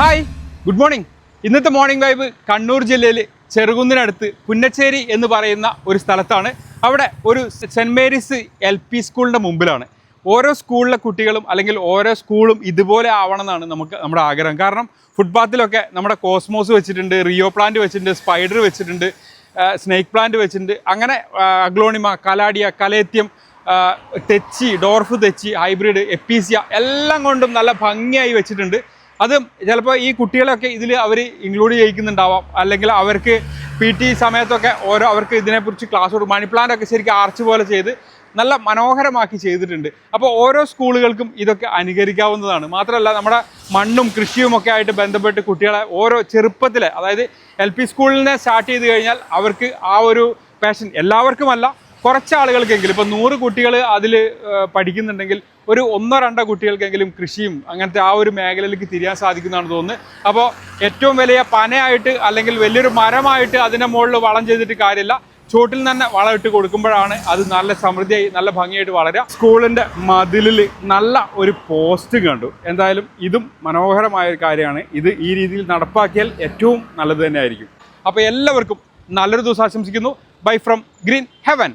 Hi good morning ഇന്നത്തെ morning vibe Kannur ജില്ലയിൽ ചെറുകുന്നിനടുത്ത് പുന്നച്ചേരി എന്ന് പറയുന്ന ഒരു സ്ഥലത്താണ്. അവിടെ ഒരു സെന്റ് മേരീസ് എൽ പി സ്കൂളിന്റെ മുമ്പിലാണ്. ഓരോ സ്കൂളിലെ കുട്ടികളും അല്ലെങ്കിൽ ഓരോ സ്കൂളും ഇതുപോലെ ആവണം എന്നാണ് നമുക്ക് നമ്മുടെ ആഗ്രഹം. കാരണം ഫുട്പാത്തിലൊക്കെ നമ്മുടെ കോസ്മോസ് വെച്ചിട്ടുണ്ട് റിയോ പ്ലാന്റ് വെച്ചിട്ടുണ്ട് സ്പൈഡർ വെച്ചിട്ടുണ്ട് സ്നേക്ക് പ്ലാന്റ് വെച്ചിട്ടുണ്ട്. അങ്ങനെ അഗ്ലോണിമ കലാഡിയ കലേത്യം തെച്ചി ഡോർഫ് തെച്ചി ഹൈബ്രിഡ് എപ്പീസിയ എല്ലാം കൊണ്ടും നല്ല ഭംഗിയായി വെച്ചിട്ടുണ്ട്. അത് ചിലപ്പോൾ ഈ കുട്ടികളെയൊക്കെ ഇതിൽ അവർ ഇൻക്ലൂഡ് ചെയ്യിക്കുന്നുണ്ടാവാം. അല്ലെങ്കിൽ അവർക്ക് പി ടി സമയത്തൊക്കെ ഓരോ അവർക്ക് ഇതിനെക്കുറിച്ച് ക്ലാസ് കൊടുക്കും. മണി പ്ലാന്റ് ഒക്കെ ശരിക്കും ആർച്ച് പോലെ ചെയ്ത് നല്ല മനോഹരമാക്കി ചെയ്തിട്ടുണ്ട്. അപ്പോൾ ഓരോ സ്കൂളുകൾക്കും ഇതൊക്കെ അനുകരിക്കാവുന്നതാണ്. മാത്രമല്ല നമ്മുടെ മണ്ണും കൃഷിയും ഒക്കെ ആയിട്ട് ബന്ധപ്പെട്ട് കുട്ടികളെ ഓരോ ചെറുപ്പത്തിലെ അതായത് എൽ പി സ്കൂളിനെ സ്റ്റാർട്ട് ചെയ്ത് കഴിഞ്ഞാൽ അവർക്ക് ആ ഒരു പാഷൻ എല്ലാവർക്കുമല്ല. കുറച്ച് ആളുകൾക്കെങ്കിലും ഇപ്പോൾ നൂറ് കുട്ടികൾ അതിൽ പഠിക്കുന്നുണ്ടെങ്കിൽ ഒരു ഒന്നോ രണ്ടോ കുട്ടികൾക്കെങ്കിലും കൃഷിയും അങ്ങനത്തെ ആ ഒരു മേഖലയിലേക്ക് തിരിയാൻ സാധിക്കുന്നതാണ് തോന്നുന്നത്. അപ്പോൾ ഏറ്റവും വലിയ പനയായിട്ട് അല്ലെങ്കിൽ വലിയൊരു മരമായിട്ട് അതിന്റെ മുകളിൽ വളം ചെയ്തിട്ട് കാര്യമില്ല. ചോട്ടിൽ തന്നെ വളം ഇട്ട് കൊടുക്കുമ്പോഴാണ് അത് നല്ല സമൃദ്ധിയായി നല്ല ഭംഗിയായിട്ട് വളരുക. സ്കൂളിന്റെ മതിലിൽ നല്ല ഒരു പോസ്റ്റ് കണ്ടു. എന്തായാലും ഇതും മനോഹരമായ ഒരു കാര്യമാണ്. ഇത് ഈ രീതിയിൽ നടപ്പാക്കിയാൽ ഏറ്റവും നല്ലത് തന്നെയായിരിക്കും. അപ്പോൾ എല്ലാവർക്കും നല്ലൊരു ദിവസം ആശംസിക്കുന്നു. Bye from green heaven